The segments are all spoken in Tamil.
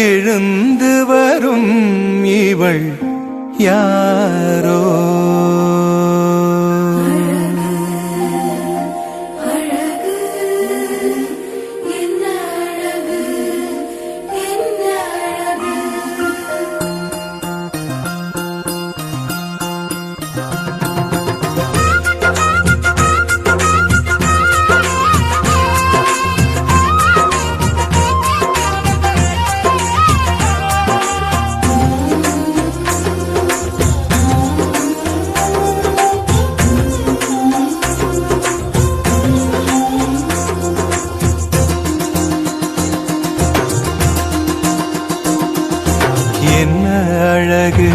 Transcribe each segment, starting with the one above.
எழுந்து வரும் இவள் யாரோ? அழகு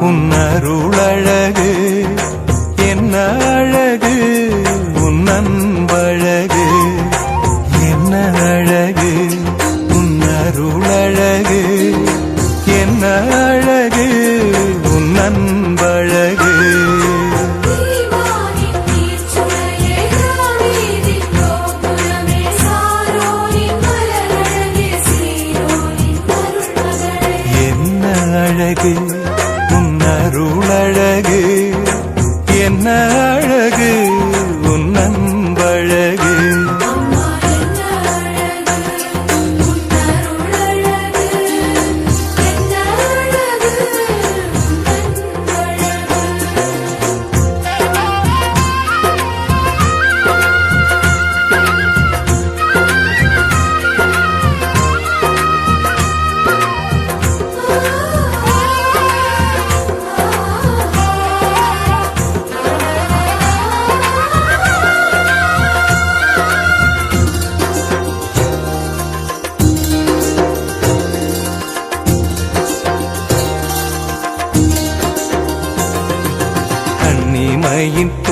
உன்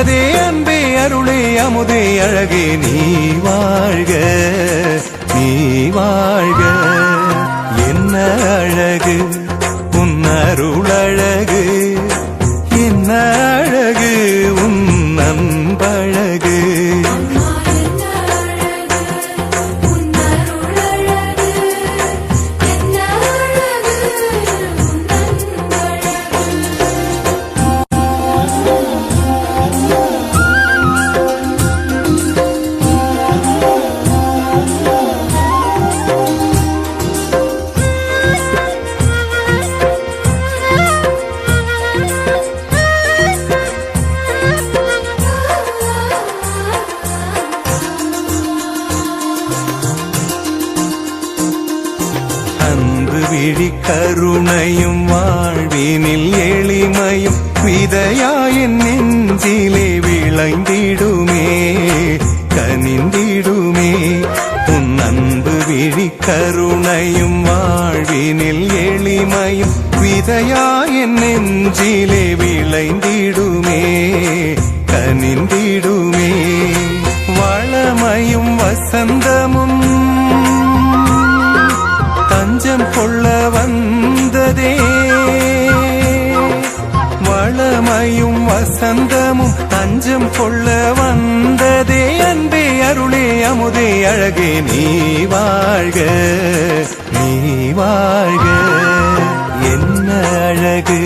வைத்ததே அன்பே அருளே அமுதே அழகே நீ வாழ்க நீ வாழ்க. என்ன அழகு? உன் அருள் அழகு கருணையும் வாழ்வினில் எளிமையும் விதையாயின் நெஞ்சிலே விளைந்திடுமே கனிந்திடுமே. உன் அன்பு விழி கருணையும் வாழ்வினில் எளிமையும் விதையாயின் நெஞ்சிலே விளைந்திடுமே கனிந்திடுமே. வசந்தமும் தஞ்சம் கொள்ள வந்ததே அன்பே அருளே அமுதே அழகே நீ வாழ்க நீ வாழ்க. என்ன அழகு?